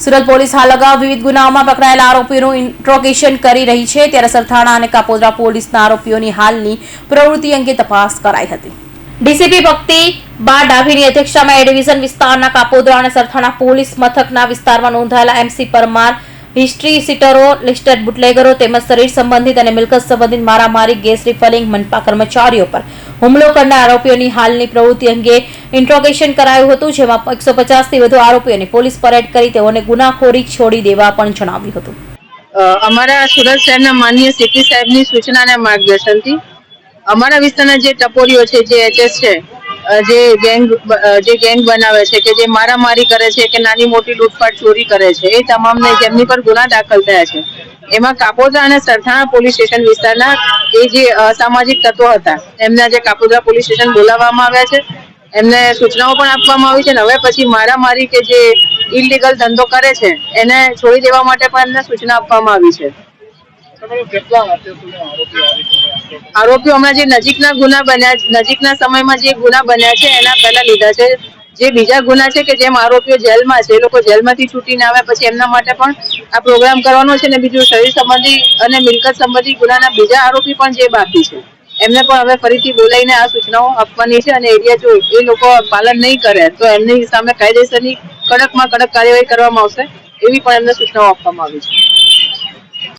Surat police હાલ અગાઉ વિવિધ ગુનાઓમાં પકડાયેલા આરોપીઓનું ઇન્ટ્રોગેશન કરી રહી છે. ત્યારે સરથાણા અને કાપોદ્રા પોલીસના આરોપીઓની હાલની પ્રવૃત્તિ અંગે તપાસ કરાઈ હતી. ડીસીપી ભક્તિ બા ડાભીની અધ્યક્ષતામાં એ વિસ્તારના કાપોદ્રા અને સરથાણા પોલીસ મથકના વિસ્તારમાં નોંધાયેલા એમસી પરમાર, હિસ્ટ્રી સીટરો, લિસ્ટેડ બુટલેગરો તેમજ શરીર સંબંધિત અને મિલકત સંબંધિત મારામારી, ગેસ રિફલિંગ મનપા કર્મચારીઓ પર હુમલો કરનાર આરોપીઓની હાલની પ્રવૃત્તિ અંગે ઇન્ટ્રોગેશન કરાયું હતું, જેમાં એકસો પચાસથી વધુ આરોપીઓને પોલીસ પરેડ કરી તેઓને ગુનાખોરી છોડી દેવા પણ જણાવ્યું હતું. અમારા સુરત શહેરના માનનીય સીપી સાહેબની સૂચના અને માર્ગદર્શનથી અમારા વિસ્તારના જે ટપોરીઓ છે, જે એચએસ છે જે ગેંગ જે ગેંગ બનાવે છે કે જે મારામારી કરે છે કે નાની મોટી લૂંટફાટ ચોરી કરે છે, એ તમામને જેમની પર ગુના દાખલ થયા છે. એમાં કાપોદ્રા અને સરથાણા પોલીસ સ્ટેશન વિસ્તારના એ જે અસામાજિક તત્વો હતા, એમના જે કાપોદ્રા પોલીસ સ્ટેશન બોલાવવામાં આવ્યા છે. એમને સૂચનાઓ પણ આપવામાં આવી છે અને હવે પછી મારામારી કે જે ઇલીગલ ધંધો કરે છે, એને છોડી દેવા માટે પણ એમને સૂચના આપવામાં આવી છે. આરોપીઓ હમણાં જે નજીકના ગુના બન્યા, નજીકના સમયમાં જે ગુના બન્યા છે, એના પહેલા લીધા છે. જે બીજા ગુના છે કે જેમ આરોપીઓ જેલમાં છે, એ લોકો જેલમાંથી છૂટીને આવ્યા પછી એમના માટે પણ આ પ્રોગ્રામ કરવાનો છે ને બીજું શરીર સંબંધી અને મિલકત સંબંધી ગુનાના બીજા આરોપી પણ જે બાકી છે. એમને પણ હવે ફરીથી બોલાવીને આ સૂચનાઓ આપવાની છે અને એરિયા જો એ લોકો પાલન નહીં કરે, તો એમની સામે કાયદેસરની કડકમાં કડક કાર્યવાહી કરવામાં આવશે, એવી પણ એમને સૂચનાઓ આપવામાં આવી છે.